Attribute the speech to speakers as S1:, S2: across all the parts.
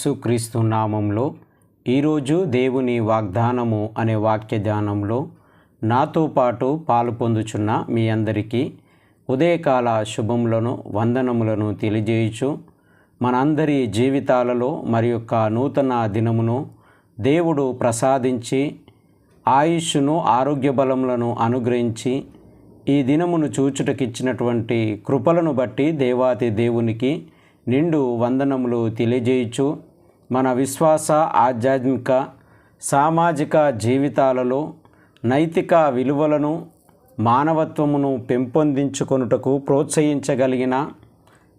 S1: యేసుక్రీస్తు నామంలో ఈరోజు దేవుని వాగ్దానము అనే వాక్య ధ్యానంలో నాతో పాటు పాలు పొందుచున్న మీ అందరికీ ఉదయకాల శుభములను వందనములను తెలియజేయచు మనందరి జీవితాలలో మరి యొక్క నూతన దినమును దేవుడు ప్రసాదించి ఆయుష్ను ఆరోగ్య బలములను అనుగ్రహించి ఈ దినమును చూచుటకిచ్చినటువంటి కృపలను బట్టి దేవాతి దేవునికి నిండు వందనములు తెలియజేయచ్చు మన విశ్వాస ఆధ్యాత్మిక సామాజిక జీవితాలలో నైతిక విలువలను మానవత్వమును పెంపొందించుకొనుటకు ప్రోత్సహించగలిగిన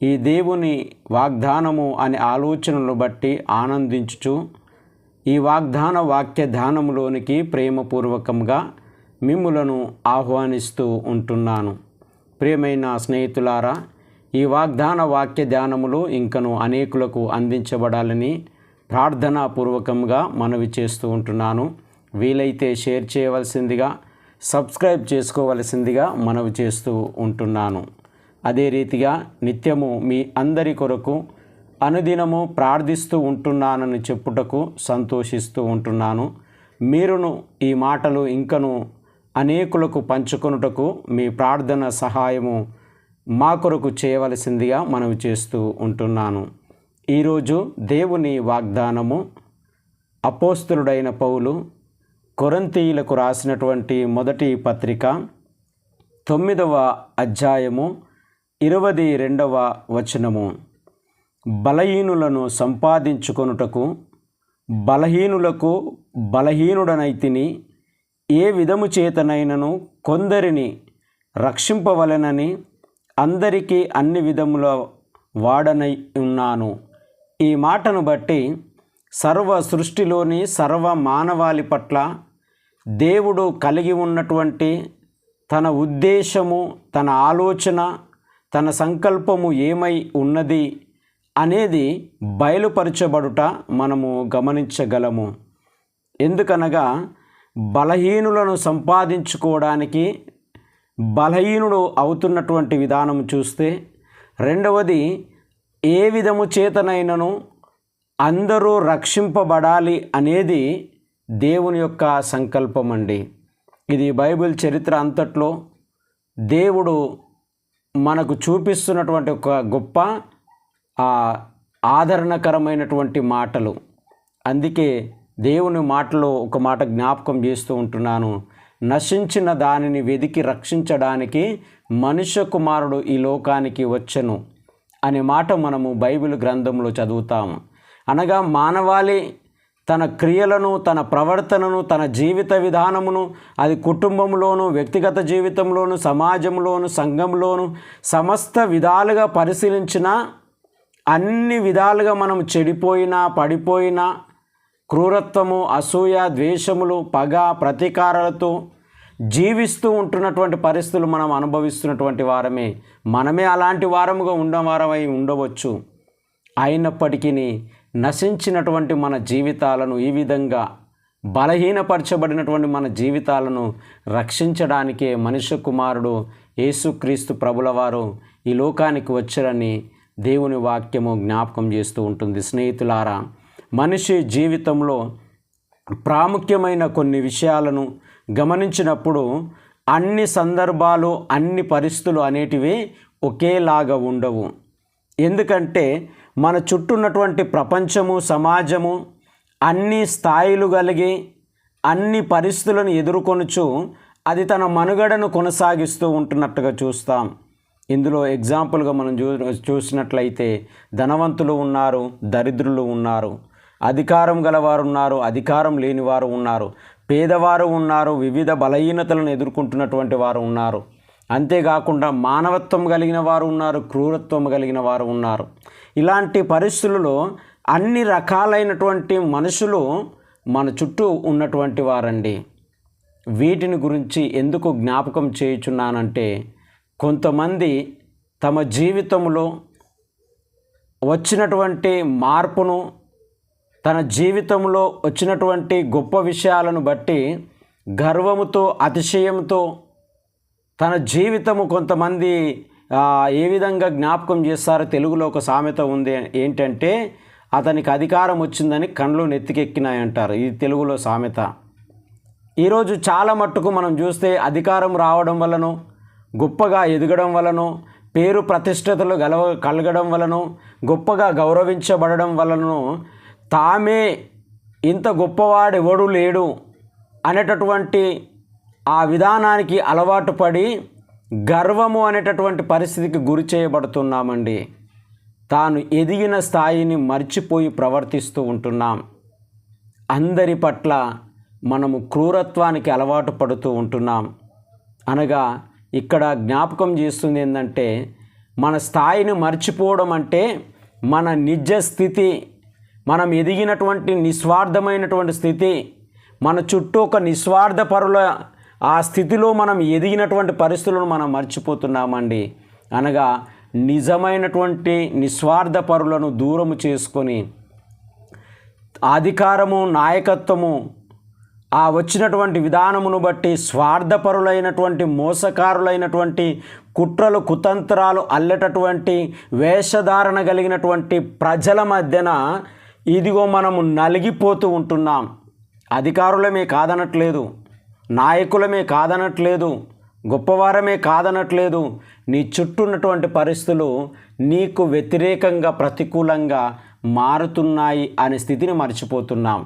S1: ఈ దేవుని వాగ్దానము అనే ఆలోచనలు బట్టి ఆనందించుచు ఈ వాగ్దాన వాక్య ధ్యానములోనికి ప్రేమపూర్వకంగా మిమ్ములను ఆహ్వానిస్తూ ఉంటున్నాను. ప్రియమైన స్నేహితులారా ఈ వాగ్దాన వాక్య ధ్యానములు ఇంకను అనేకులకు అందించబడాలని ప్రార్థనాపూర్వకంగా మనవి చేస్తూ ఉంటున్నాను. వీలైతే షేర్ చేయవలసిందిగా సబ్స్క్రైబ్ చేసుకోవలసిందిగా మనవి చేస్తూ ఉంటున్నాను. అదే రీతిగా నిత్యము మీ అందరి కొరకు అనుదినము ప్రార్థిస్తూ ఉంటున్నానని చెప్పుటకు సంతోషిస్తూ ఉంటున్నాను. మీరును ఈ మాటలు ఇంకను అనేకులకు పంచుకొనుటకు మీ ప్రార్థన సహాయము మా కొరకు చేయవలసిందిగా మనవి చేస్తూ ఉంటున్నాను. ఈరోజు దేవుని వాగ్దానము అపోస్తులుడైన పౌలు కొరంతీయులకు రాసినటువంటి మొదటి పత్రిక తొమ్మిదవ అధ్యాయము ఇరవై రెండవ వచనము. బలహీనులను సంపాదించుకొనుటకు బలహీనులకు బలహీనుడనైతిని ఏ విధము చేతనైనను కొందరిని రక్షింపవలెనని అందరికీ అన్ని విధముల వాడనై ఉన్నాను. ఈ మాటను బట్టి సర్వ సృష్టిలోని సర్వ మానవాళి పట్ల దేవుడు కలిగి ఉన్నటువంటి తన ఉద్దేశము తన ఆలోచన తన సంకల్పము ఏమై ఉన్నది అనేది బయలుపరచబడుట మనము గమనించగలము. ఎందుకనగా బలహీనులను సంపాదించుకోవడానికి బలహీనుడు అవుతున్నటువంటి విధానం చూస్తే రెండవది ఏ విధము చేతనైనను అందరూ రక్షింపబడాలి అనేది దేవుని యొక్క సంకల్పం అండి ఇది బైబిల్ చరిత్ర అంతట్లో దేవుడు మనకు చూపిస్తున్నటువంటి ఒక గొప్ప ఆదరణకరమైనటువంటి మాటలు. అందుకే దేవుని మాటలో ఒక మాట జ్ఞాపకం చేస్తూ ఉంటున్నాను. నశించిన దానిని వెదికి రక్షించడానికి మనుష్య కుమారుడు ఈ లోకానికి వచ్చెను. అనే మాట మనము బైబిల్ గ్రంథంలో చదువుతాము. అనగా మానవాళి తన క్రియలను తన ప్రవర్తనను తన జీవిత విధానమును అది కుటుంబంలోను వ్యక్తిగత జీవితంలోను సమాజంలోను సంఘంలోను సమస్త విధాలుగా పరిశీలించిన అన్ని విధాలుగా మనం చెడిపోయినా పడిపోయినా క్రూరత్వము అసూయ ద్వేషములు పగ ప్రతీకారాలతో జీవిస్తూ ఉంటున్నటువంటి పరిస్థితులు మనం అనుభవిస్తున్నటువంటి వారమే. మనమే అలాంటి వారముగా ఉన్నవారమై ఉండవచ్చు. అయినప్పటికీ నశించినటువంటి మన జీవితాలను ఈ విధంగా బలహీనపరచబడినటువంటి మన జీవితాలను రక్షించడానికే మనుష్య కుమారుడు యేసుక్రీస్తు ప్రభుల వారు ఈ లోకానికి వచ్చారని దేవుని వాక్యము జ్ఞాపకం చేస్తూ ఉంటుంది. స్నేహితులారా మనిషి జీవితంలో ప్రాముఖ్యమైన కొన్ని విషయాలను గమనించినప్పుడు అన్ని సందర్భాలు అన్ని పరిస్థితులు అనేటివి ఒకేలాగా ఉండవు. ఎందుకంటే మన చుట్టూ ఉన్నటువంటి ప్రపంచము సమాజము అన్ని స్థాయిలు కలిగి అన్ని పరిస్థితులను ఎదుర్కొనుచు అది తన మనుగడను కొనసాగిస్తూ ఉంటున్నట్టుగా చూస్తాం. ఇందులో ఎగ్జాంపుల్గా మనం చూ చూసినట్లయితే ధనవంతులు ఉన్నారు దరిద్రులు ఉన్నారు అధికారం గలవారు ఉన్నారు అధికారం లేనివారు ఉన్నారు. పేదవారు ఉన్నారు వివిధ బలహీనతలను ఎదుర్కొంటున్నటువంటి వారు ఉన్నారు. అంతేకాకుండా మానవత్వం కలిగిన వారు ఉన్నారు క్రూరత్వం కలిగిన వారు ఉన్నారు. ఇలాంటి పరిస్థితులలో అన్ని రకాలైనటువంటి మనుషులు మన చుట్టూ ఉన్నటువంటి వారండి. వీటిని గురించి ఎందుకు జ్ఞాపకం చేయుచున్నానంటే కొంతమంది తమ జీవితంలో వచ్చినటువంటి మార్పును తన జీవితంలో వచ్చినటువంటి గొప్ప విషయాలను బట్టి గర్వముతో అతిశయంతో తన జీవితము కొంతమంది ఏ విధంగా జ్ఞాపకం చేస్తారో తెలుగులో ఒక సామెత ఉంది. ఏంటంటే అతనికి అధికారం వచ్చిందని కండ్లు నెత్తికెక్కినాయంటారు. ఇది తెలుగులో సామెత. ఈరోజు చాలా మట్టుకు మనం చూస్తే అధికారం రావడం వలన గొప్పగా ఎదగడం వలన పేరు ప్రతిష్టతలు గలవ కలగడం వలన గొప్పగా గౌరవించబడడం వలన తామే ఇంత గొప్పవాడెవడు లేడు అనేటటువంటి ఆ విధానానికి అలవాటు పడి గర్వము అనేటటువంటి పరిస్థితికి గురి చేయబడుతున్నామండి. తాను ఎదిగిన స్థాయిని మర్చిపోయి ప్రవర్తిస్తూ ఉంటున్నాం. అందరి పట్ల మనము క్రూరత్వానికి అలవాటు పడుతూ ఉంటున్నాం. అనగా ఇక్కడ జ్ఞాపకం చేస్తుంది ఏంటంటే మన స్థాయిని మర్చిపోవడం అంటే మన నిజ స్థితి మనం ఎదిగినటువంటి నిస్వార్థమైనటువంటి స్థితి మన చుట్టూ ఒక నిస్వార్థపరుల ఆ స్థితిలో మనం ఎదిగినటువంటి పరిస్థితులను మనం మర్చిపోతున్నామండి. అనగా నిజమైనటువంటి నిస్వార్థ పరులను దూరము చేసుకొని అధికారము నాయకత్వము ఆ వచ్చినటువంటి విధానమును బట్టి స్వార్థపరులైనటువంటి మోసకారులైనటువంటి కుట్రలు కుతంత్రాలు అల్లెటటువంటి వేషధారణ కలిగినటువంటి ప్రజల మధ్యన ఇదిగో మనము నలిగిపోతూ ఉంటున్నాం. అధికారులమే కాదనట్లేదు. నాయకులమే కాదనట్లేదు. గొప్పవారమే కాదనట్లేదు. నీ చుట్టూ ఉన్నటువంటి పరిస్థితులు నీకు వ్యతిరేకంగా ప్రతికూలంగా మారుతున్నాయి అనే స్థితిని మర్చిపోతున్నాం.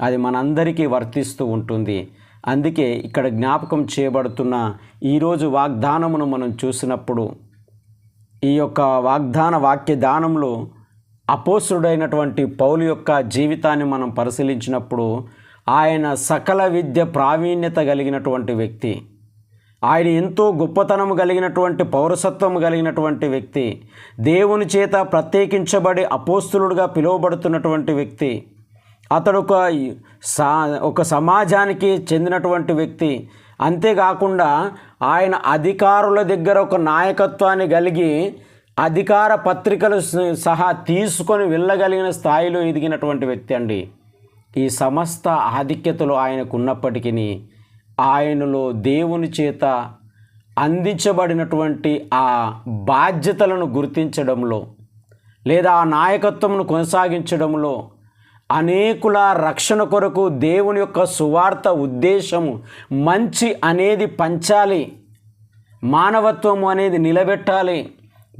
S1: అది మనందరికీ వర్తిస్తూ ఉంటుంది. అందుకే ఇక్కడ జ్ఞాపకం చేయబడుతున్న ఈరోజు వాగ్దానమును మనం చూసినప్పుడు ఈ యొక్క వాగ్దాన వాక్య దానంలో అపోసుడైనటువంటి పౌలు యొక్క జీవితాన్ని మనం పరిశీలించినప్పుడు ఆయన సకల విద్య ప్రావీణ్యత కలిగినటువంటి వ్యక్తి. ఆయన ఎంతో గొప్పతనం కలిగినటువంటి పౌరసత్వం కలిగినటువంటి వ్యక్తి. దేవుని చేత ప్రత్యేకించబడి అపోస్తులుడుగా పిలువబడుతున్నటువంటి వ్యక్తి. అతడు ఒక సా ఒక సమాజానికి చెందినటువంటి వ్యక్తి. అంతేకాకుండా ఆయన అధికారుల దగ్గర ఒక నాయకత్వాన్ని కలిగి అధికార పత్రికలు సహా తీసుకొని వెళ్ళగలిగిన స్థాయిలో ఎదిగినటువంటి వ్యక్తి అండి. ఈ సమస్త ఆధిక్యతలు ఆయనకు ఉన్నప్పటికీ ఆయనలో దేవుని చేత అందించబడినటువంటి ఆ బాధ్యతలను గుర్తించడంలో లేదా ఆ నాయకత్వమును కొనసాగించడంలో అనేకుల రక్షణ కొరకు దేవుని యొక్క సువార్త ఉద్దేశము మంచి అనేది పంచాలి మానవత్వము అనేది నిలబెట్టాలి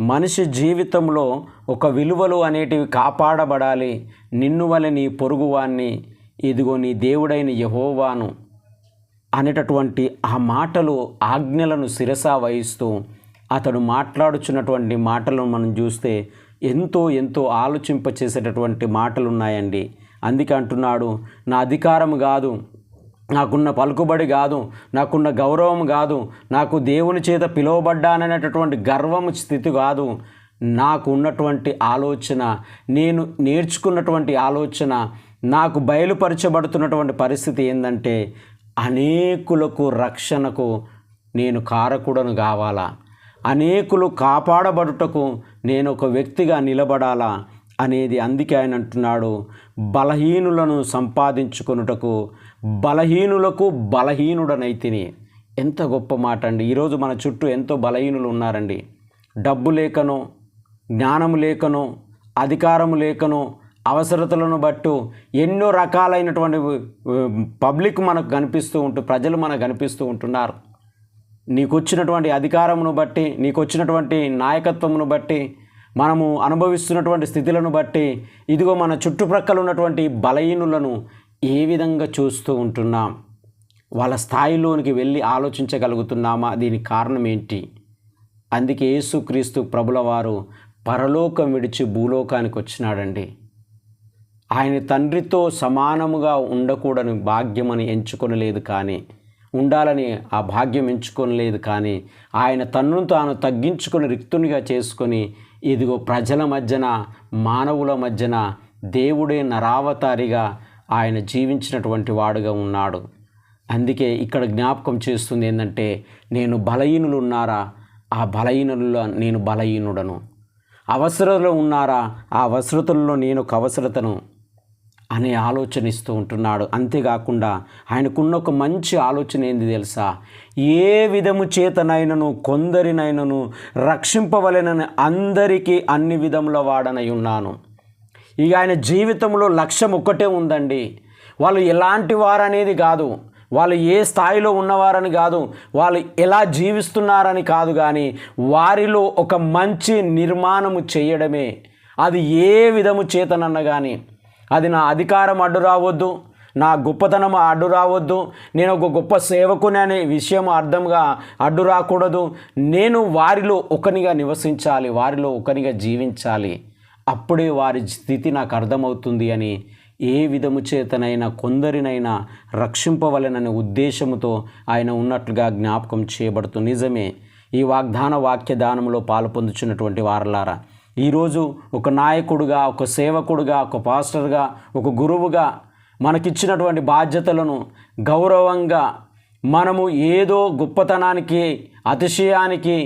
S1: మనిషి జీవితంలో ఒక విలువలు అనేటివి కాపాడబడాలి. నిన్ను వలె నీ పొరుగువాన్ని ఇదిగో నీ దేవుడైన యహోవాను అనేటటువంటి ఆ మాటలు ఆజ్ఞలను శిరసా వహిస్తూ అతడు మాట్లాడుచున్నటువంటి మాటలను మనం చూస్తే ఎంతో ఎంతో ఆలోచింపచేసేటటువంటి మాటలు ఉన్నాయండి అందుకే అంటున్నాడు నా అధికారం కాదు నాకున్న పలుకుబడి కాదు నాకున్న గౌరవం కాదు నాకు దేవుని చేత పిలువబడ్డాననేటటువంటి గర్వం స్థితి కాదు. నాకు ఉన్నటువంటి ఆలోచన నేను నేర్చుకున్నటువంటి ఆలోచన నాకు బయలుపరచబడుతున్నటువంటి పరిస్థితి ఏంటంటే అనేకులకు రక్షణకు నేను కారకుడను కావాలా? అనేకులు కాపాడబడుటకు నేను ఒక వ్యక్తిగా నిలబడాలా? అనేది అందుకే ఆయన అంటున్నాడు. బలహీనులను సంపాదించుకొనుటకు బలహీనులకు బలహీనుడనైతిని. ఎంత గొప్ప మాట అండి ఈరోజు మన చుట్టూ ఎంతో బలహీనులు ఉన్నారండి. డబ్బు లేకనో జ్ఞానము లేకనో అధికారము లేకనో అవసరతలను బట్టు ఎన్నో రకాలైనటువంటి పబ్లిక్ మనకు కనిపిస్తూ ఉంటూ ప్రజలు మనకు కనిపిస్తూ ఉంటున్నారు. నీకు వచ్చినటువంటి అధికారమును బట్టి నీకు వచ్చినటువంటి నాయకత్వమును బట్టి మనము అనుభవిస్తున్నటువంటి స్థితులను బట్టి ఇదిగో మన చుట్టుప్రక్కల ఉన్నటువంటి బలహీనులను ఏ విధంగా చూస్తూ ఉంటున్నాం? వాళ్ళ స్థాయిలోనికి వెళ్ళి ఆలోచించగలుగుతున్నామా? దీనికి కారణం ఏంటి? అందుకే యేసుక్రీస్తు ప్రభుల వారు పరలోకం విడిచి భూలోకానికి వచ్చినాడండి. ఆయన తండ్రితో సమానముగా ఉండకూడని భాగ్యమని ఎంచుకొనలేదు కానీ ఉండాలని ఆ భాగ్యం ఎంచుకొనలేదు కానీ ఆయన తన్నును తాను తగ్గించుకొని రిక్తునిగా చేసుకొని ఇదిగో ప్రజల మధ్యన మానవుల మధ్యన దేవుడే నరావతారిగా ఆయన జీవించినటువంటి వాడుగా ఉన్నాడు. అందుకే ఇక్కడ జ్ఞాపకం చేస్తుంది ఏంటంటే నేను బలహీనులు ఉన్నారా ఆ బలహీనుల్లో నేను బలహీనుడను. అవసరతలో ఉన్నారా? ఆ అవసరతల్లో నేను ఒక అవసరతను అనే ఆలోచన ఇస్తూ ఉంటున్నాడు. అంతేకాకుండా ఆయనకున్న ఒక మంచి ఆలోచన ఏంది తెలుసా? ఏ విధము చేతనైనను కొందరినైనను రక్షింపవలెనని అందరికీ అన్ని విధముల వాడనై ఉన్నాను. ఇక ఆయన జీవితంలో లక్ష్యం ఒక్కటే ఉందండి. వాళ్ళు ఎలాంటి వారనేది కాదు. వాళ్ళు ఏ స్థాయిలో ఉన్నవారని కాదు. వాళ్ళు ఎలా జీవిస్తున్నారని కాదు కానీ వారిలో ఒక మంచి నిర్మాణము చేయడమే. అది ఏ విధము చేతనన్న కానీ అది నా అధికారం అడ్డు రావద్దు. నా గొప్పతనం అడ్డు రావద్దు. నేను ఒక గొప్ప సేవకుని అనే విషయం అర్థంగా అడ్డు రాకూడదు. నేను వారిలో ఒకనిగా నివసించాలి. వారిలో ఒకనిగా జీవించాలి. అప్పుడే వారి స్థితి నాకు అర్థమవుతుంది అని ఏ విధము చేతనైనా కొందరినైనా రక్షింపవలననే ఉద్దేశముతో ఆయన ఉన్నట్లుగా జ్ఞాపకం చేయబడుతూ నిజమే ఈ వాగ్దాన వాక్యదానంలో పాల్పొందుచున్నటువంటి వారలారా ఈరోజు ఒక నాయకుడుగా ఒక సేవకుడుగా ఒక పాస్టర్గా ఒక గురువుగా మనకిచ్చినటువంటి బాధ్యతలను గౌరవంగా మనము ఏదో గొప్పతనానికి అతిశయానికి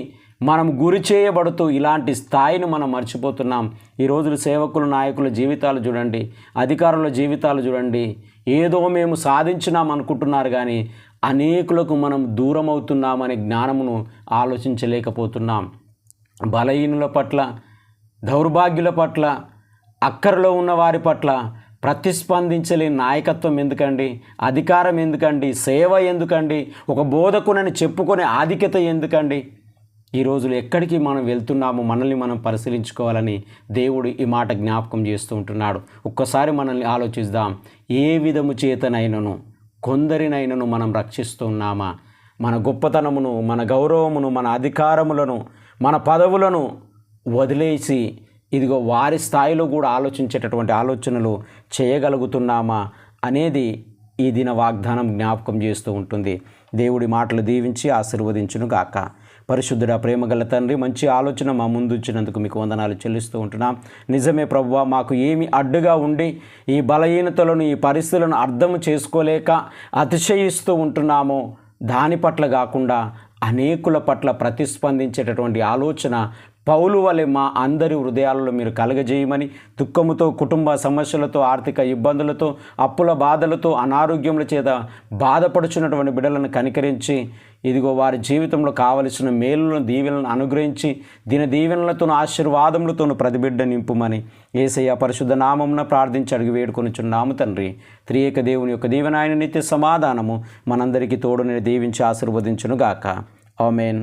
S1: మనం గురి చేయబడుతూ ఇలాంటి స్థాయిని మనం మర్చిపోతున్నాం. ఈ రోజులు సేవకులు నాయకుల జీవితాలు చూడండి అధికారుల జీవితాలు చూడండి. ఏదో మేము సాధించినాం అనుకుంటున్నారు కానీ అనేకులకు మనం దూరం అవుతున్నామనే జ్ఞానమును ఆలోచించలేకపోతున్నాం. బలహీనుల పట్ల దౌర్భాగ్యుల పట్ల అక్కరలో ఉన్న వారి పట్ల ప్రతిస్పందించలేని నాయకత్వం ఎందుకండి? అధికారం ఎందుకండి? సేవ ఎందుకండి? ఒక బోధకునని చెప్పుకునే ఆధిక్యత ఎందుకండి? ఈ రోజులు ఎక్కడికి మనం వెళ్తున్నామో మనల్ని మనం పరిశీలించుకోవాలని దేవుడు ఈ మాట జ్ఞాపకం చేస్తూ ఉంటున్నాడు. ఒక్కసారి మనల్ని ఆలోచిద్దాం. ఏ విధము చేతనైనను కొందరినైనను మనం రక్షిస్తున్నామా మన గొప్పతనమును మన గౌరవమును మన అధికారములను మన పదవులను వదిలేసి ఇదిగో వారి స్థాయిలో కూడా ఆలోచించేటటువంటి ఆలోచనలు చేయగలుగుతున్నామా అనేది ఈ దిన వాగ్దానం జ్ఞాపకం చేస్తూ ఉంటుంది. దేవుడి మాటలు దీవించి ఆశీర్వదించును గాక పరిశుద్ధుడ ప్రేమగల తండ్రి మంచి ఆలోచన మా ముందు ఉంచినందుకు మీకు వందనాలు చెల్లిస్తూ ఉంటున్నాం. నిజమే ప్రభువ మాకు ఏమి అడ్డుగా ఉండి ఈ బలహీనతలను ఈ పరిస్థితులను అర్థం చేసుకోలేక అతిశయిస్తూ ఉంటున్నామో. దాని పట్ల కాకుండా అనేకుల పట్ల ప్రతిస్పందించేటటువంటి ఆలోచన పౌలు వలె మా అందరి హృదయాలలో మీరు కలగజేయమని దుఃఖముతో కుటుంబ సమస్యలతో ఆర్థిక ఇబ్బందులతో అప్పుల బాధలతో అనారోగ్యముల చేత బాధపడుచున్నటువంటి బిడ్డలను కనికరించి ఇదిగో వారి జీవితంలో కావలసిన మేలులను దీవెనలను అనుగ్రహించి దీని దీవెనలతోను ఆశీర్వాదములతోను ప్రతిబిడ్డ నింపుమని ఏసయ్య పరిశుద్ధ నామమున ప్రార్థించి అడిగి వేడుకొనిచున్నాము తండ్రి. త్రియేక దేవుని యొక్క దీవెనాయన నిత్య సమాధానము మనందరికీ తోడుని దీవించి ఆశీర్వదించును గాక ఆమెన్.